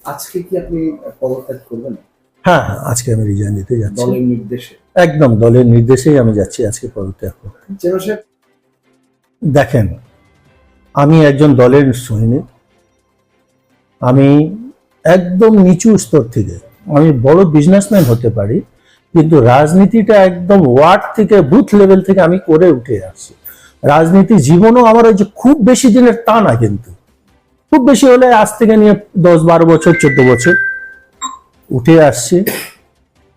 আজকে কি আপনি পদত্যাগ করবেন? হ্যাঁ আজকে আমি রিজাইন দিতে যাচ্ছি। দলের নির্দেশে? একদম দলের নির্দেশেই আমি যাচ্ছি আজকে পদত্যাগ করতে। দেখেন আমি একজন দলের সৈনিক। আমি একদম নিচু স্তর থেকে আমি বড় বিজনেসম্যান হতে পারি কিন্তু রাজনীতিটা একদম ওয়ার্ড থেকে বুথ লেভেল থেকে আমি করে উঠে আসছি। রাজনীতি জীবনও আমার ওই যে খুব বেশি দিনের তা না কিন্তু। খুব বেশি হলে আজ থেকে নিয়ে দশ বারো বছর, চোদ্দ বছর উঠে আসছে।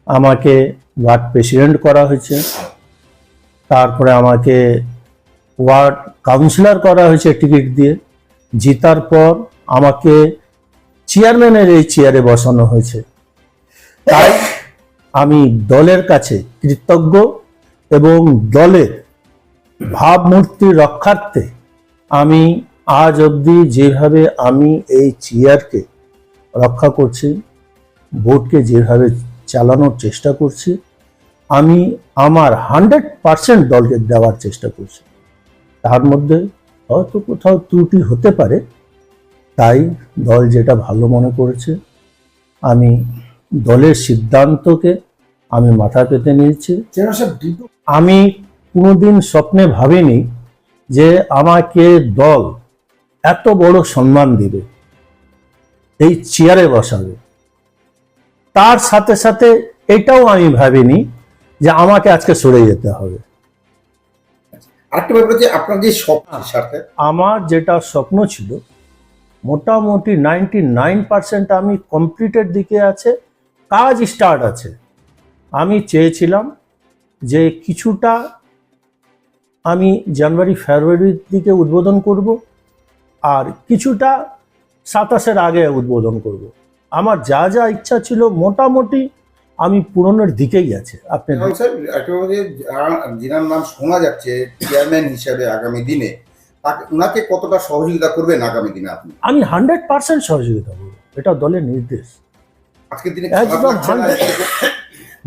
আমাকে ওয়ার্ড প্রেসিডেন্ট করা হয়েছে। তারপরে আমাকে ওয়ার্ড কাউন্সিলর করা হয়েছে টিকিট দিয়ে। জিতার পর আমাকে চেয়ারম্যানের এই চেয়ারে বসানো হয়েছে। তাই আমি দলের কাছে কৃতজ্ঞ এবং দলের ভাবমূর্তি রক্ষার্থে আমি আজ অবধি যেভাবে আমি এই চেয়ারকে রক্ষা করছি ভোটকে যেভাবে চালানোর চেষ্টা করছি আমি আমার হান্ড্রেড পার্সেন্ট দলকে দেওয়ার চেষ্টা করছি। তার মধ্যে হয়তো কোথাও ত্রুটি হতে পারে তাই দল যেটা ভালো মনে করেছে আমি দলের সিদ্ধান্তকে আমি মাথা পেতে নিয়েছি। আমি কোনোদিন স্বপ্নে ভাবিনি যে আমাকে দল এত বড় সম্মান দিবে এই চেয়ারে বসাবে। তার সাথে সাথে এটাও আমি ভাবিনি যে আমাকে আজকে সরে যেতে হবে। আরেকটা ব্যাপার যে আপনার যে স্বপ্ন সাথে আমার যেটা স্বপ্ন ছিল মোটামুটি নাইনটি নাইন পার্সেন্ট আমি কমপ্লিটের দিকে আছে কাজ স্টার্ট আছে। আমি চেয়েছিলাম যে কিছুটা আমি জানুয়ারি ফেব্রুয়ারির দিকে উদ্বোধন করব আর কিছুটা সাতাশের আগে উদ্বোধন করব। আমার যা যা ইচ্ছা ছিল মোটামুটি আমি পূরণের দিকেই আছে। আপনি যিনার নাম শোনা যাচ্ছে চেয়ারম্যান হিসাবে আগামী দিনে ওনাকে কতটা সহযোগিতা করবেন আগামী দিনে আপনি? আমি হান্ড্রেড পার্সেন্ট সহযোগিতা করব এটা দলের নির্দেশ। আজকের দিনে একদম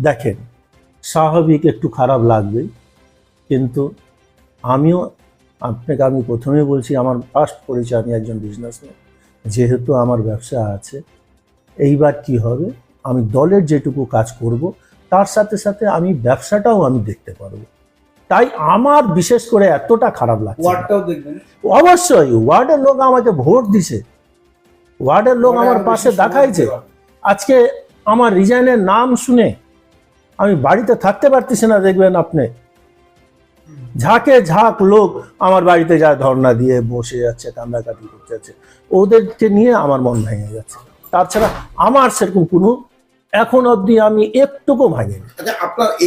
দেখেন স্বাভাবিক একটু খারাপ লাগবেই কিন্তু আমিও আপনাকে আমি প্রথমে বলছি আমার ফার্স্ট পরিচয় আমি একজন বিজনেসম্যান যেহেতু আমার ব্যবসা আছে এইবার কি হবে? আমি দলের যেটুকু কাজ করব তার সাথে সাথে আমি ব্যবসাটাও আমি দেখতে পারব। তাই আমার বিশেষ করে এতটা খারাপ লাগছে অবশ্যই ওয়ার্ডের লোক আমাকে ভোট দিছে। ওয়ার্ডের লোক আমার পাশে দেখাইছে। আজকে আমার রিজাইনের নাম শুনে আমি বাড়িতে থাকতে পারতেছি না দেখবেন আপনি। ঝাঁকে ঝাঁক লোক আমার বাড়িতে যা ধর্ণা দিয়ে বসে যাচ্ছে, কান্নাকাটি করতে যাচ্ছে, ওদেরকে নিয়ে আমার মন ভেঙে যাচ্ছে। তাছাড়া আমার সেরকম কোনো এখন অবধি আমি একটুকু ভাঙিনি। আচ্ছা আপনার এই